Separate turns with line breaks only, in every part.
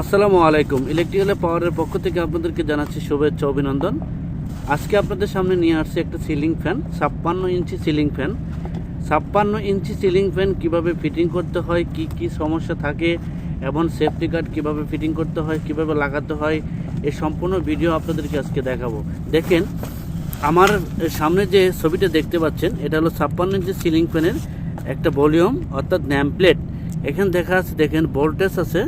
আসসালামু আলাইকুম। ইলেকট্রিক্যাল পাওয়ারের পক্ষ থেকে আপনাদেরকে জানাচ্ছি শুভেচ্ছা, অভিনন্দন। আজকে আপনাদের সামনে নিয়ে আসছে একটা সিলিং ফ্যান ছাপ্পান্ন ইঞ্চি সিলিং ফ্যান ছাপ্পান্ন ইঞ্চি সিলিং ফ্যান কীভাবে ফিটিং করতে হয়, কি কি সমস্যা থাকে, এবং সেফটি গার্ড কীভাবে ফিটিং করতে হয়, কীভাবে লাগাতে হয় এই সম্পূর্ণ ভিডিও আপনাদেরকে আজকে দেখাবো। দেখেন, আমার সামনে যে ছবিটা দেখতে পাচ্ছেন, এটা হলো ছাপ্পান্ন ইঞ্চি সিলিং ফ্যানের একটা ভলিউম অর্থাৎ ন্যাম প্লেট এখানে দেখা আছে, দেখেন ভোল্টেজ আছে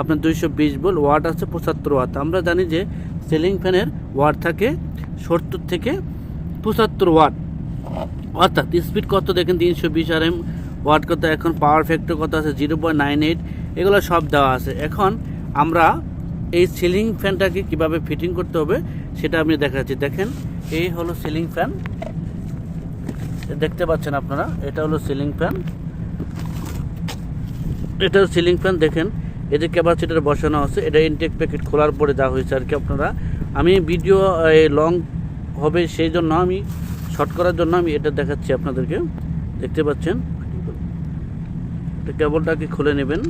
আপনার দুইশো বিশ ভোল্ট ওয়াট আছে পঁচাত্তর ওয়াট আমরা জানি যে সিলিং ফ্যানের ওয়াট থাকে সত্তর থেকে পঁচাত্তর ওয়াট অর্থাৎ স্পিড কত দেখেন, তিনশো বিশ আর এম ওয়াট কত এখন পাওয়ার ফ্যাক্টর কত আছে জিরো পয়েন্ট নাইন এইট এগুলো সব দেওয়া আছে। এখন আমরা এই সিলিং ফ্যানটাকে কীভাবে ফিটিং করতে হবে সেটা আমি দেখাচ্ছি। দেখেন, এই হলো সিলিং ফ্যান দেখতে পাচ্ছেন আপনারা, এটা হলো সিলিং ফ্যান এটা সিলিং ফ্যান দেখেন। এই যে ক্যাপাসিটার বসানো আছে, এটা ইনটেক প্যাকেট খোলার পরে দেওয়া হয়েছে আর কি আপনারা, আমি ভিডিও লং হবে সেই জন্য আমি শর্ট করার জন্য আমি এটা দেখাচ্ছি আপনাদেরকে, দেখতে পাচ্ছেন? কেবলটাকে খুলে নেবেন।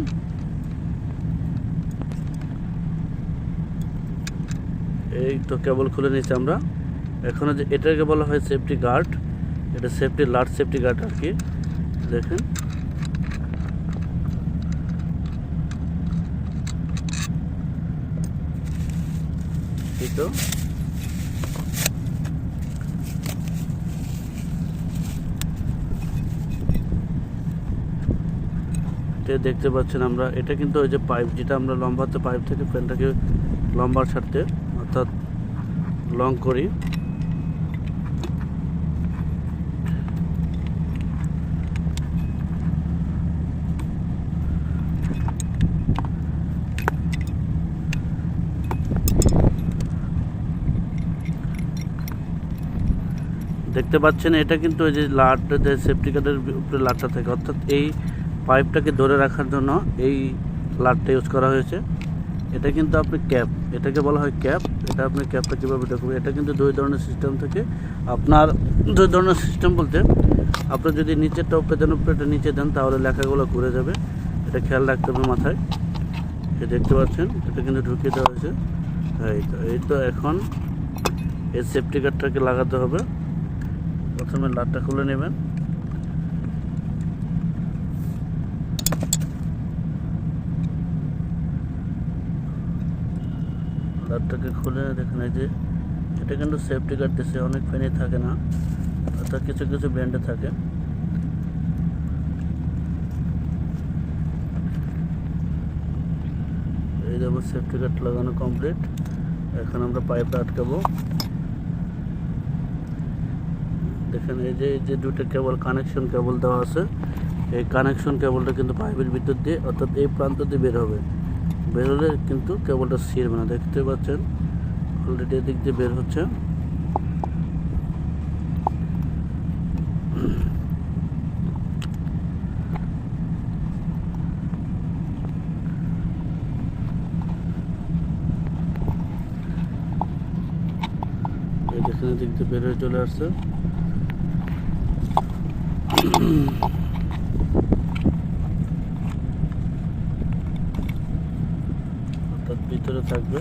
এই তো কেবল খুলে নিয়েছি আমরা। এখন যে এটাকে বলা হয় সেফটি গার্ড এটা সেফটি লার্জ সেফটি গার্ড আর কি, দেখেন। এটা দেখতে পাচ্ছেন আমরা, এটা কিন্তু ওই যে পাইপ, যেটা আমরা লম্বাতে পাইপ থেকে ফ্যানটাকে লম্বা ছাড়তে অর্থাৎ লং করি। দেখতে পাচ্ছেন, এটা কিন্তু ওই যে লাট, যে সেফটি গার্ডের উপরে লাটটা থাকে। অর্থাৎ এই পাইপটাকে ধরে রাখার জন্য এই লাটটা ইউজ করা হয়েছে। এটা কিন্তু আপনি ক্যাপ এটাকে বলা হয় ক্যাপ এটা আপনি ক্যাপটা কীভাবে দেখবেন? এটা কিন্তু দুই ধরনের সিস্টেম থেকে। আপনার দুই ধরনের সিস্টেম বলতে, আপনি যদি নিচের উপরে এটা নিচে দেন, তাহলে লেখাগুলো ঘুরে যাবে। এটা খেয়াল রাখতে হবে মাথায়। এই দেখতে পাচ্ছেন, এটা কিন্তু ঢুকিয়ে দেওয়া হয়েছে। এই তো এই তো এখন এই সেফটি গার্ডটাকে লাগাতে হবে। প্রথমে লাটটা খুলে নেবেন। লাটটাকে খুলে দেখেন, এই যে এটা কিন্তু সেফটি গার্ড দিচ্ছে অনেক ফ্যানে থাকে না, অর্থাৎ কিছু কিছু ব্র্যান্ডে থাকে। এই দেখো সেফটি গার্ড লাগানো কমপ্লিট এখন আমরা পাইপটা আটকাবো। দেখেন, এই যে যে দুটো কেবল কানেকশন কেবল দেওয়া আছে, এই কানেকশন কেবলটা কিন্তু পাইপের ভিতর দিয়ে, অর্থাৎ এই প্রান্ত দিয়ে বের হবে। বের হলে কিন্তু কেবলটা ছিঁড়বে না, দেখতে পাচ্ছেন? অলরেডি এদিক দিয়ে বের হচ্ছে। এই দেখেন, এদিক দিয়ে বের হয়ে চলে আসছে। অর্থাৎ ভিতরে থাকবে।